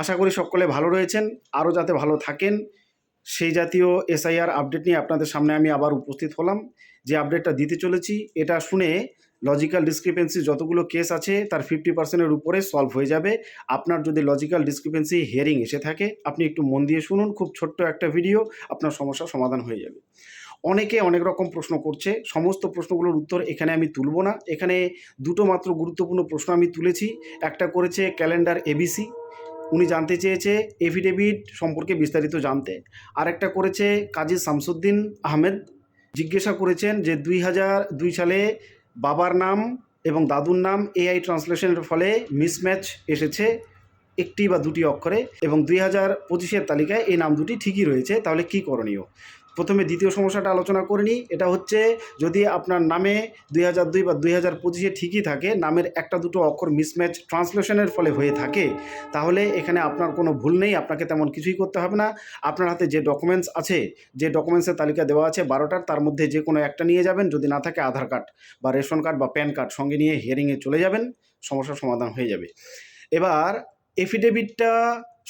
আশা করি সকলে ভালো রয়েছেন, আরও যাতে ভালো থাকেন। সেই জাতীয় এসআইআর আপডেট নিয়ে আপনাদের সামনে আমি আবার উপস্থিত হলাম। যে আপডেটটা দিতে চলেছি, এটা শুনে লজিক্যাল ডিসক্রিপেন্সি যতগুলো কেস আছে, তার ফিফটি পার্সেন্টের উপরে সলভ হয়ে যাবে। আপনার যদি লজিক্যাল ডিসক্রিপেন্সি হিয়ারিং এসে থাকে, আপনি একটু মন দিয়ে শুনুন, খুব ছোট্ট একটা ভিডিও, আপনার সমস্যার সমাধান হয়ে যাবে। অনেকে অনেক রকম প্রশ্ন করছে, সমস্ত প্রশ্নগুলোর উত্তর এখানে আমি তুলব না। এখানে দুটো মাত্র গুরুত্বপূর্ণ প্রশ্ন আমি তুলেছি, একটা করেছে ক্যালেন্ডার এবিসি উনি জানতে চেয়েছে এফিডেভিট সম্পর্কে বিস্তারিত জানতে। আরেকটা করেছে কাজী শামসুদ্দিন আহমেদ, জিজ্ঞাসা করেছেন যে দুই হাজার দুই সালে বাবার নাম এবং দাদুর নাম এআই ট্রান্সলেশনের ফলে মিসম্যাচ এসেছে একটি বা দুটি অক্ষরে এবং দুই হাজার পঁচিশের তালিকায় এই নাম দুটি ঠিকই রয়েছে, তাহলে কি করণীয়? প্রথমে দ্বিতীয় সমস্যাটা আলোচনা করে নিই। এটা হচ্ছে যদি আপনার নামে দুই হাজার দুই বা দুই হাজার পঁচিশে ঠিকই থাকে, নামের একটা দুটো অক্ষর মিসম্যাচ ট্রান্সলেশনের ফলে হয়ে থাকে, তাহলে এখানে আপনার কোনো ভুল নেই, আপনাকে তেমন কিছুই করতে হবে না। আপনার হাতে যে ডকুমেন্টস আছে, যে ডকুমেন্টসের তালিকা দেওয়া আছে বারোটার, তার মধ্যে যে কোনো একটা নিয়ে যাবেন, যদি না থাকে আধার কার্ড বা রেশন কার্ড বা প্যান কার্ড সঙ্গে নিয়ে হিয়ারিংয়ে চলে যাবেন, সমস্যার সমাধান হয়ে যাবে। এবার এফিডেভিটটা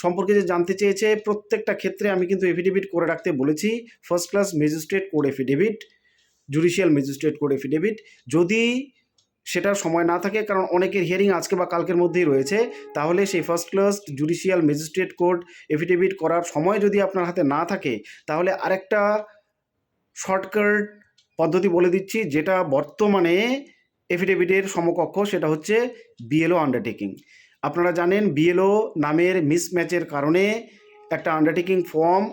সম্পর্কে যে জানতে চেয়েছে, প্রত্যেকটা ক্ষেত্রে আমি কিন্তু এফিডেভিট করে রাখতে বলেছি। First class magistrate court affidavit judicial magistrate court affidavit যদি সেটার সময় না থাকে, কারণ অনেকের হিয়ারিং আজকে বা কালকের মধ্যেই রয়েছে, তাহলে সেই first class judicial magistrate court affidavit করার সময় যদি আপনার হাতে না থাকে, তাহলে আরেকটা শর্টকাট পদ্ধতি বলে দিচ্ছি, যেটা বর্তমানে এফিডেভিটের সমকক্ষ, সেটা হচ্ছে বিএলও আন্ডারটেকিং আপনারা জানেন বিএলও নামের মিসম্যাচের কারণে একটা আন্ডারটেকিং ফর্ম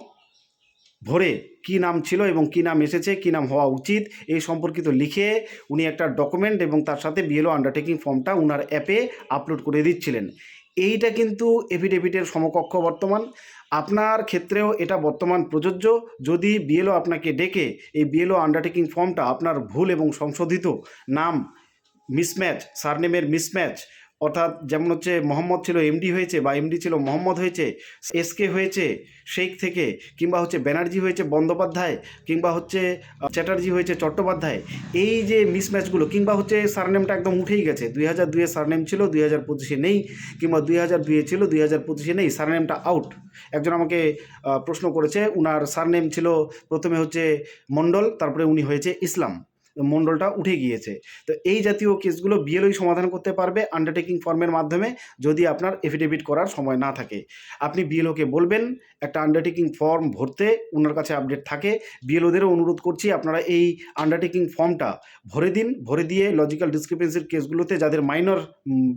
ভরে কি নাম ছিল এবং কি নাম এসেছে, কি নাম হওয়া উচিত এই সম্পর্কিত লিখে উনি একটা ডকুমেন্ট এবং তার সাথে বিএলও আন্ডারটেকিং ফর্মটা উনার অ্যাপে আপলোড করে দিচ্ছিলেন। এইটা কিন্তু এফিডেভিটের সমকক্ষ বর্তমান। আপনার ক্ষেত্রেও এটা বর্তমান প্রযোজ্য। যদি বিএলও আপনাকে ডেকে এই বিএলও আন্ডারটেকিং ফর্মটা আপনার ভুল এবং সংশোধিত নাম মিসম্যাচ সারনেমের মিসম্যাচ অর্থাৎ যেমন হচ্ছে মোহাম্মদ ছিল এমডি হয়েছে বা এমডি ছিল মোহাম্মদ হয়েছে এসকে হয়েছে, শেখ থেকে, কিংবা হচ্ছে ব্যানার্জি হয়েছে বন্দ্যোপাধ্যায়, কিংবা হচ্ছে চ্যাটার্জি হয়েছে চট্টোপাধ্যায়, এই যে মিসম্যাচগুলো কিংবা হচ্ছে সারনেমটা একদম উঠেই গেছে। দুই হাজার দুইয়ে সারনেম ছিল, দুই হাজার পঁচিশে নেই, কিংবা দুই হাজার দুইয়ে ছিল, দুই হাজার পঁচিশে নেই সারনেমটা আউট একজন আমাকে প্রশ্ন করেছে, উনার সারনেম ছিল প্রথমে হচ্ছে মণ্ডল, তারপরে উনি হয়েছে ইসলাম। মণ্ডলটা উঠে গিয়েছে। তো এই জাতীয় কেসগুলো বিএলওই সমাধান করতে পারবে আন্ডারটেকিং ফর্মের মাধ্যমে যদি আপনার এফিডেভিট করার সময় না থাকে। আপনি বিএলওকে বলবেন, একটা আন্ডারটেকিং ফর্ম ভরতে ওনার কাছে আপডেট থাকে। বিএলওদেরও অনুরোধ করছি, আপনারা এই আন্ডারটেকিং ফর্মটা ভরে দিন, ভরে দিয়ে লজিক্যাল ডিসক্রিপেন্সির কেসগুলোতে যাদের মাইনর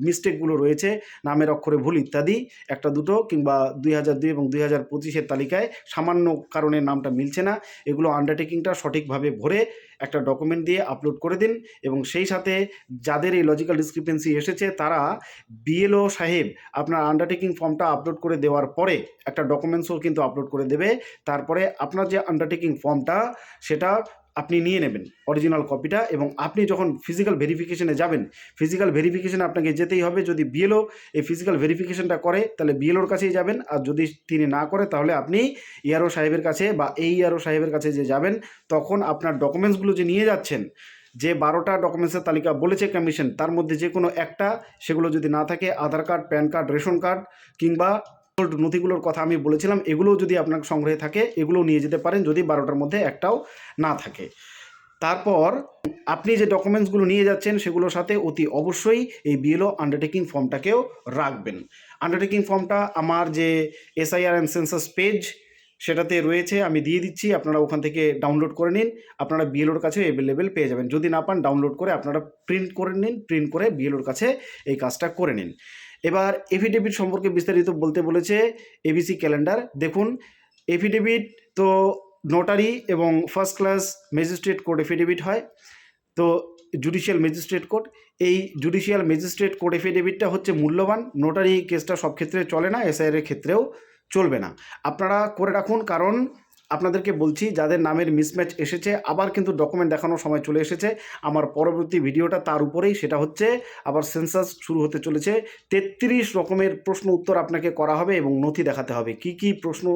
মিস্টেকগুলো রয়েছে, নামের অক্ষরে ভুল ইত্যাদি, একটা দুটো কিংবা দুই হাজার দুই এবং দুই হাজার পঁচিশের তালিকায় সামান্য কারণে নামটা মিলছে না। এগুলো আন্ডারটেকিংটা সঠিকভাবে ভরে একটা ডকুমেন্ট দিয়ে আপলোড করে দিন এবং সেই সাথে যাদের এই লজিক্যাল ডিসক্রিপেন্সি এসেছে তারা বিএলও সাহেব আপনার আন্ডারটেকিং ফর্মটা আপলোড করে দেওয়ার পরে একটা ডকুমেন্টসও কিন্তু আপলোড করে দেবে। তারপরে আপনার যে আন্ডারটেকিং ফর্মটা সেটা আপনি নিয়ে নেবেন অরিজিনাল কপিটা এবং আপনি যখন ফিজিক্যাল ভেরিফিকেশনে যাবেন ফিজিক্যাল ভেরিফিকেশনে আপনাকে যেতেই হবে। যদি বিএলও এই ফিজিক্যাল ভেরিফিকেশনটা করে, তাহলে বিএলওর কাছেই যাবেন। আর যদি তিনি না করে, তাহলে আপনি ইয়ারও সাহেবের কাছে বা এই ইয়ারও সাহেবের কাছে যে যাবেন, তখন আপনার ডকুমেন্টসগুলো যে নিয়ে যাচ্ছেন, যে বারোটা ডকুমেন্টসের তালিকা বলেছে কমিশন তার মধ্যে যে কোনো একটা, সেগুলো যদি না থাকে, Aadhaar card PAN card ration card কিংবা নথিগুলোর কথা আমি বলেছিলাম, এগুলোও যদি আপনার সংগ্রহে থাকে, এগুলোও নিয়ে যেতে পারেন যদি বারোটার মধ্যে একটাও না থাকে। তারপর আপনি যে ডকুমেন্টসগুলো নিয়ে যাচ্ছেন, সেগুলোর সাথে অতি অবশ্যই এই বিএলও আন্ডারটেকিং ফর্মটাকেও রাখবেন। আন্ডারটেকিং ফর্মটা আমার যে এসআইআর অ্যান্ড সেন্সাস পেজ সেটাতে রয়েছে, আমি দিয়ে দিচ্ছি, আপনারা ওখান থেকে ডাউনলোড করে নিন, আপনারা বিএলওর কাছে অ্যাভেলেবেল পেয়ে যাবেন। যদি না পান ডাউনলোড করে আপনারা প্রিন্ট করে নিন প্রিন্ট করে বিএলওর কাছে এই কাজটা করে নিন। এবার এফিডেভিট সম্পর্কে বিস্তারিত বলতে বলেছে এবিসি ক্যালেন্ডার দেখুন এফিডেভিট তো নোটারি এবং first class magistrate court affidavit হয়। তো জুডিশিয়াল ম্যাজিস্ট্রেট কোর্ট এই জুডিশিয়াল ম্যাজিস্ট্রেট কোর্ট এফিডেভিটটা হচ্ছে মূল্যবান। নোটারি কেসটা সব ক্ষেত্রে চলে না এসআইআর এর ক্ষেত্রেও চলবে না। আপনারা করে রাখুন, কারণ আপনাদেরকে বলছি, যাদের নামের মিসম্যাচ এসেছে, আবার কিন্তু ডকুমেন্ট দেখানোর সময় চলে এসেছে। আমার পরবর্তী ভিডিওটা তার উপরেই, সেটা হচ্ছে আবার সেন্সাস শুরু হতে চলেছে। তেত্রিশ রকমের প্রশ্ন উত্তর আপনাকে করা হবে এবং নথি দেখাতে হবে। কি কি প্রশ্ন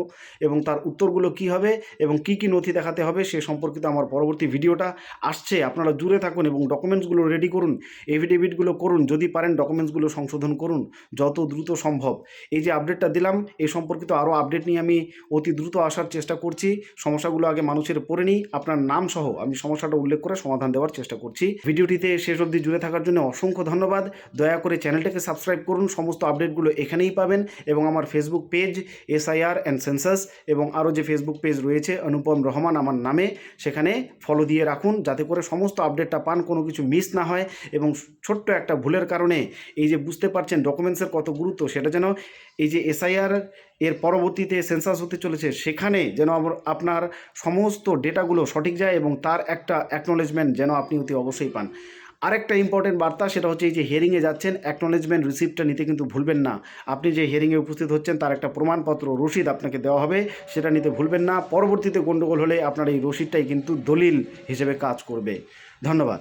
এবং তার উত্তরগুলো কি হবে এবং কি কি নথি দেখাতে হবে, সে সম্পর্কিত আমার পরবর্তী ভিডিওটা আসছে। আপনারা জুড়ে থাকুন এবং ডকুমেন্টসগুলো রেডি করুন এভিডেভিটগুলো করুন, যদি পারেন ডকুমেন্টসগুলো সংশোধন করুন, যত দ্রুত সম্ভব। এই যে আপডেটটা দিলাম এই সম্পর্কিত আরও আপডেট নিয়ে আমি অতি দ্রুত আসার চেষ্টা করছি। সমস্যাগুলো আগে মানুষের পড়ে নিই, আপনার নাম সহ আমি সমস্যাটা উল্লেখ করে সমাধান দেওয়ার চেষ্টা করছি। ভিডিওটিতে শেষ অবধি জুড়ে থাকার জন্য অসংখ্য ধন্যবাদ। দয়া করে চ্যানেলটাকে সাবস্ক্রাইব করুন, সমস্ত আপডেটগুলো এখানেই পাবেন এবং আমার Facebook page SIR and census এবং আরও যে ফেসবুক পেজ রয়েছে, অনুপম রহমান আমার নামে, সেখানে ফলো দিয়ে রাখুন যাতে করে সমস্ত আপডেটটা পান, কোনো কিছু মিস না হয় এবং ছোট্ট একটা ভুলের কারণে এই যে বুঝতে পারছেন ডকুমেন্টসের কত গুরুত্ব, সেটা যেন এই যে এসআইআর এর পরবর্তীতে সেন্সাস হতে চলেছে। সেখানে যেন আপনার সমস্ত ডেটাগুলো সঠিক যায় এবং তার একটা অ্যাকনোলেজমেন্ট যেন আপনি অতি অবশ্যই পান। আরেকটা ইম্পর্টেন্ট বার্তা সেটা হচ্ছে এই যে হিয়ারিংয়ে যাচ্ছেন অ্যাকনোলেজমেন্ট রিসিপ্টটা নিতে কিন্তু ভুলবেন না। আপনি যে হিয়ারিংয়ে উপস্থিত হচ্ছেন তার একটা প্রমাণপত্র, রসিদ আপনাকে দেওয়া হবে, সেটা নিতে ভুলবেন না। পরবর্তীতে গণ্ডগোল হলে আপনার এই রসিদটাই কিন্তু দলিল হিসেবে কাজ করবে। ধন্যবাদ।